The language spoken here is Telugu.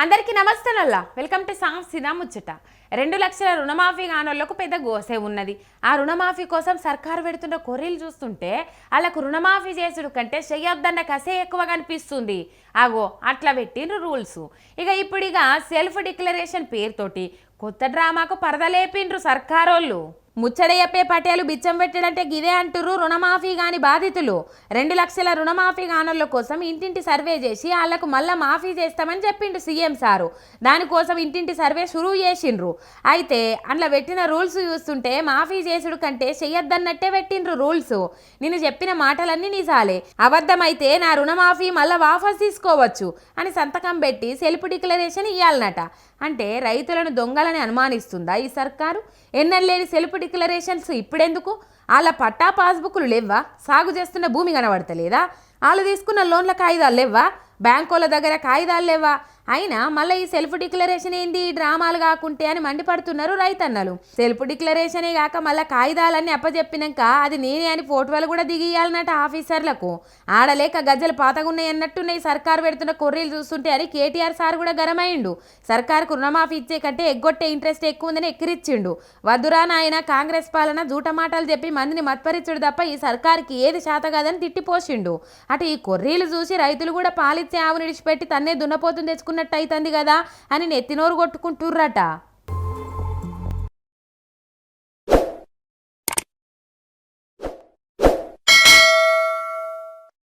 అందరికీ నమస్తేనల్లా వెల్కమ్ టు సాంగ్ సినా ముచ్చట. రెండు లక్షల రుణమాఫీ కానోళ్ళకు పెద్ద గోసే ఉన్నది. ఆ రుణమాఫీ కోసం సర్కారు పెడుతున్న కొర్రీలు చూస్తుంటే వాళ్ళకు రుణమాఫీ చేసుడు కంటే చెయ్యొద్దన్న కసే ఎక్కువ కనిపిస్తుంది. ఆగో అట్లా పెట్టిండ్రు రూల్స్. ఇక ఇప్పుడు ఇక సెల్ఫ్ డిక్లరేషన్ పేరుతోటి కొత్త డ్రామాకు పరదలేపిండ్రు సర్కారోళ్ళు. ముచ్చడయ్యప్పే పటేలు బిచ్చం పెట్టడంటే గిదే అంటుర్రు రుణమాఫీ కాని బాధితులు. రెండు లక్షల రుణమాఫీ కానోళ్ళ కోసం ఇంటింటి సర్వే చేసి వాళ్ళకు మళ్ళా మాఫీ చేస్తామని చెప్పిండు సీఎం సారు. దానికోసం ఇంటింటి సర్వే షురూ చేసిండ్రు. అయితే అందులో పెట్టిన రూల్స్ చూస్తుంటే మాఫీ చేసుడు కంటే చెయ్యొద్దన్నట్టే పెట్టిండ్రు రూల్స్. నేను చెప్పిన మాటలన్నీ నిజాలే. అబద్ధమైతే నా రుణమాఫీ మళ్ళా వాపస్ తీసుకోవచ్చు అని సంతకం పెట్టి సెల్ఫ్ డిక్లరేషన్ ఇవ్వాలన్నట అంటే రైతులను దొంగలని అనుమానిస్తుందా ఈ సర్కారు? ఎన్నెల్లేని సెల్ఫ్ డిక్లరేషన్స్ ఇప్పుడెందుకు? వాళ్ళ పట్టా పాస్బుక్లు లేవా సాగు చేస్తున్న భూమి కనబడతలేదా? వాళ్ళు తీసుకున్న లోన్ల కాగితాలు లేవా బ్యాంకుల దగ్గర కాగితాలు లేవా అయినా మళ్ళీ ఈ సెల్ఫ్ డిక్లరేషన్ ఏంది? ఈ డ్రామాలు కాకుంటే అని మండిపడుతున్నారు రైతన్నలు. సెల్ఫ్ డిక్లరేషనే కాక మళ్ళీ కాగితాలన్నీ అప్పచెప్పినాక అది నేనే అని ఫోటోలు కూడా దిగియాలన్నట ఆఫీసర్లకు. ఆడలేక గజ్జలు పాతగున్నాయి అన్నట్టున్నాయి సర్కారు పెడుతున్న కొర్రీలు చూస్తుంటే అని కేటీఆర్ సార్ కూడా గరమైండు సర్కార్కు రుణమాఫీ ఇచ్చే కంటే ఎగ్గొట్టే ఇంట్రెస్ట్ ఎక్కువ ఉందని ఎక్కిరిచ్చిండు. వద్దురా నాయన కాంగ్రెస్ పాలన జూటమాటలు చెప్పి మందిని మత్పరిచుడు తప్ప ఈ సర్కార్కి ఏది శాత కాదని తిట్టిపోసిండు. అటు ఈ కొర్రీలు చూసి రైతులు కూడా పాలిచ్చే ఆవుని విడిచిపెట్టి తన్నే దున్నపోతుంది తెచ్చుకున్న తెచ్చుకున్నట్టు అవుతుంది కదా అని నెత్తినోరు కొట్టుకుంటుర్రట.